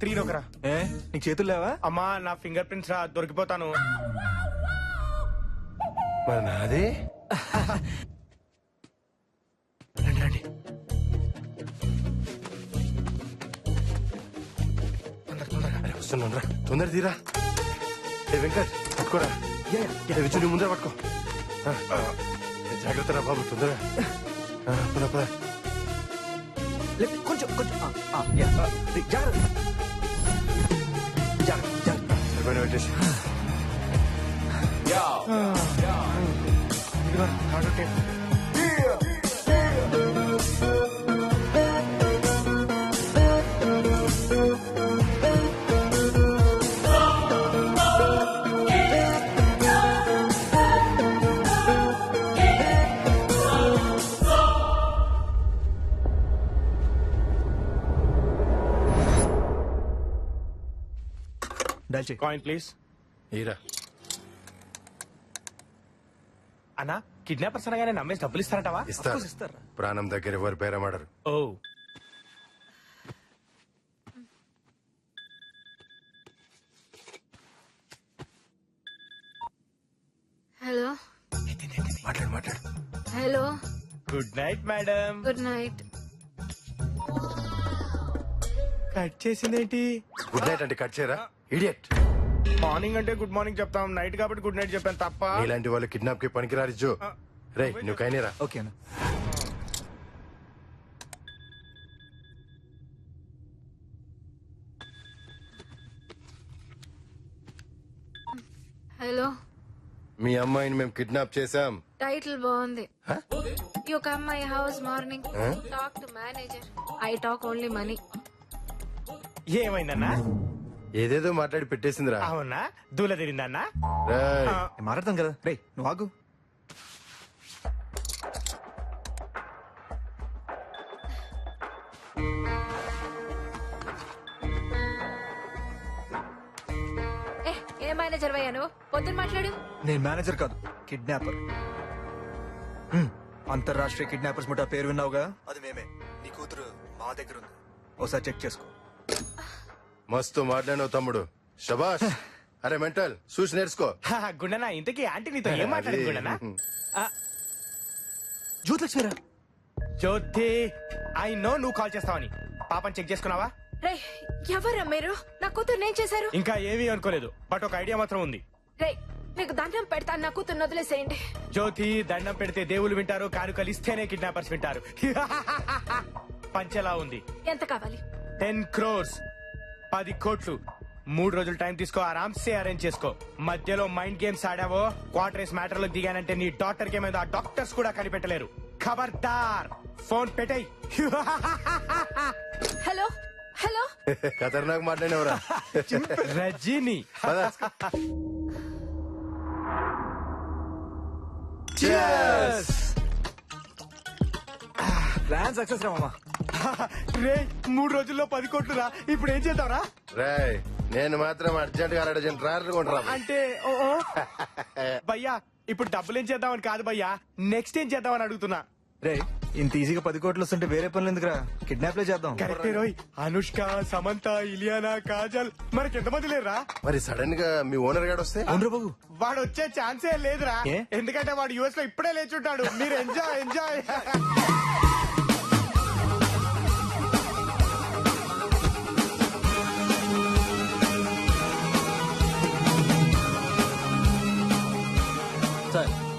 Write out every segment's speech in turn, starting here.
Three ఒకరా ఏ? నీకు చేతులు లేవా? అమ్మా నా ఫింగర్ ప్రింట్స్ రా దొరికిపోతాను. మరి నాది? రండి రండి. అరే, వస్తున్నాను రా తొందర తీరా. ఏ వెంకట్ పట్టుకోరా. విచ్చు నీ ముందర పట్టుకో. ఆ, ఆ. ఏ, జాగ్రత్త రా బాబు తొందరగా. ఆ, పద పద. లే, కొంచెం కొంచెం ఆ, ఆ, యా, ఆ, రే, జాగ్రత్త జాగ్రత్త. everybody would just. yo, yo, yo. డల్ చేయి కాయిన్ ప్లీజ్ ఈరా. అన్నా కిడ్నాపర్స్ అనగానే నమ్మేసి డబ్బులు ఇస్తారంటావా? ఇస్తారు? ప్రాణం దగ్గర ఎవరు బేరమాడరు ఓ. హలో మాట్లాడు మాట్లాడు. Hello good night madam good night cut చేసిందేంటి? Good night అంటే కట్ చేయరా? ఇడియట్ మార్నింగ్ అంటే గుడ్ మార్నింగ్ చెప్తాం. నైట్ కాబట్టి గుడ్ నైట్ చెప్పాను తప్ప. నీలాంటి వాళ్ళు కిడ్నాప్కి పనికిరారు జో. రే నువ్వు కైనరా ఓకేనా హలో మీ అమ్మాయిని మేము కిడ్నాప్ చేశాం. టైటిల్ బాగుంది. You come my house morning? Talk to manager I talk only money ఏమైందన్నా? ఏదేదో మాట్లాడి పెట్టేసిందిరా. అవునా? దూల తిరిందన్నా? రేయ్, నేను కదా. రే నువ్వు ఆగు. ఏ ఏ మేనేజర్ వయ్యా నువ్వు? పొద్దున్న మాట్లాడు. నేను మేనేజర్ కాదు కిడ్నాపర్ హ్మ్, అంతర్రాష్ట్రీయ కిడ్నాపర్స్ ముఠా పేరు విన్నావుగా? అది మేమే. నీ కూతురు మా దగ్గర ఉంది. ఒకసారి చెక్ చేసుకో. మస్తు మాట్లాడినావు తమ్ముడు. శబాష్ అరే మెంటల్ చూసి నేర్చుకో. గుండనా? ఇంతకీ ఆంటీ నీతో ఏం మాట్లాడింది గుండనా? జ్యోతిలక్ష్మిరా. జ్యోతి ఐ నో నువ్వు కాల్ చేస్తావని. పాపని చెక్ చేసుకున్నావా? రే ఎవరా మీరు? నా కూతురు నేను చేశారు. ఇంకా ఏమీ అనుకోలేదు. బట్ ఒక ఐడియా మాత్రం ఉంది. రే మీకు దండం పెడతాను నా కూతురు వదిలేసేయండి. జ్యోతి దండం పెడితే దేవుళ్ళు వింటారు కానుకలు ఇస్తేనే కిడ్నాపర్స్ వింటారు. పంచెలా ఉంది. ఎంత కావాలి? టెన్ క్రోర్స్. పది కోట్లు. మూడు రోజులు టైం తీసుకో ఆరామ్సే అరేంజ్ చేసుకో. మధ్యలో మైండ్ గేమ్స్ ఆడావో క్వార్టర్స్ మ్యాటర్లో దిగానంటే నీ డాక్టర్కి మీద ఆ డాక్టర్స్ కూడా కనిపెట్టలేరు. ఖబర్దార్. ఫోన్ పెట్టేయ్. Hello hello. ఖతర్నాక్ మాట్లాడినవరా? రజీని. పద. ప్లాన్ సక్సెస్ రా మామా. రే మూడు రోజుల్లో పది కోట్లు రా ఇప్పుడు ఏం చేద్దాంరా? రేయ్ నేను మాత్రం అర్జెంట్గా అర్జెంట్ రారు కొంటరా అంటే ఓ ఓ. భయ్యా ఇప్పుడు డబ్బులు ఏం చేద్దామని కాదు భయ్యా నెక్స్ట్ ఏం చేద్దామని అడుగుతున్నా. రే ఇంత ఈజీగా పది కోట్లు వస్తుంటే వేరే పనులు ఎందుకురా? కిడ్నాప్ లే చేద్దాం. కరెక్టే రోయ్. అనుష్క సమంత ఇలియానా కాజల్ మనకి ఎంతమంది లేరా మరి సడన్గా మీ ఓనర్ గాడు వస్తే? అవునరా బాబు. వాడు వచ్చే ఛాన్సే లేదురా. ఏ? ఎందుకంటే వాడు యుఎస్లో ఇప్పుడే లేచుంటాడు. మీరు ఎంజాయ్ ఎంజాయ్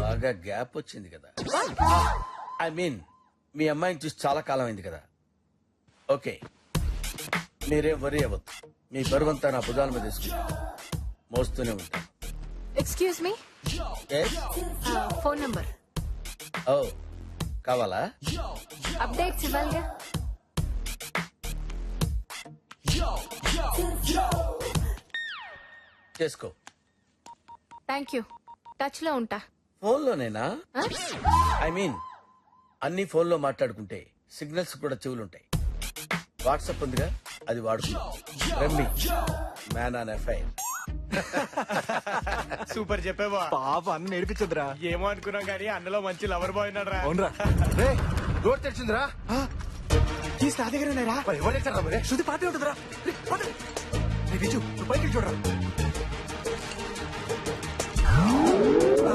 బాగా గ్యాప్ వచ్చింది కదా. ఐ మీన్ మీ అమ్మాయిని చూసి చాలా కాలం అయింది కదా. ఓకే మీరేం వరి అవ్వద్దు. మీ బరువంతా నా భుజాల మీద తీసుకుంటా మోస్తూనే ఉంటాను ఎక్స్క్యూజ్ మీ? ఫోన్ నంబర్ ఓ కావాలా? అప్డేట్స్ ఇవ్వాలిగా? చేసుకో. థ్యాంక్ యూ టచ్లో ఉంటా. ఫోన్లోనేనా? ఐ మీన్ అన్ని ఫోన్లో మాట్లాడుకుంటే సిగ్నల్స్ కూడా చెవులుంటాయి. వాట్సాప్ ఉందిగా అది వాడుకుందాం rummy man on FIR super చెప్పేవా? పాప అన్న నేర్పించదురా ఏమో అనుకున్నాం కానీ అన్నలో మంచి లవర్ బాయ్ ఉన్నాడు రా అవునరా రే డోర్ తెరిచిందిరా. కీస్ నా దగ్గర ఉన్నారా మరి ఎవరు తెచ్చారా మరి? శృతి పాటే ఉంటుందిరా. రే, నువ్వు పైకి చూడరా. ఆ,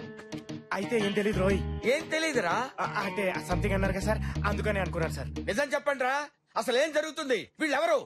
అయితే ఏం తెలియదు రోయ్. ఏం తెలియదురా అంటే సంథింగ్ అన్నారు కదా సార్. అందుకని అనుకున్నారు సార్. నిజం చెప్పండి రా అసలు ఏం జరుగుతుంది? వీళ్ళెవరు?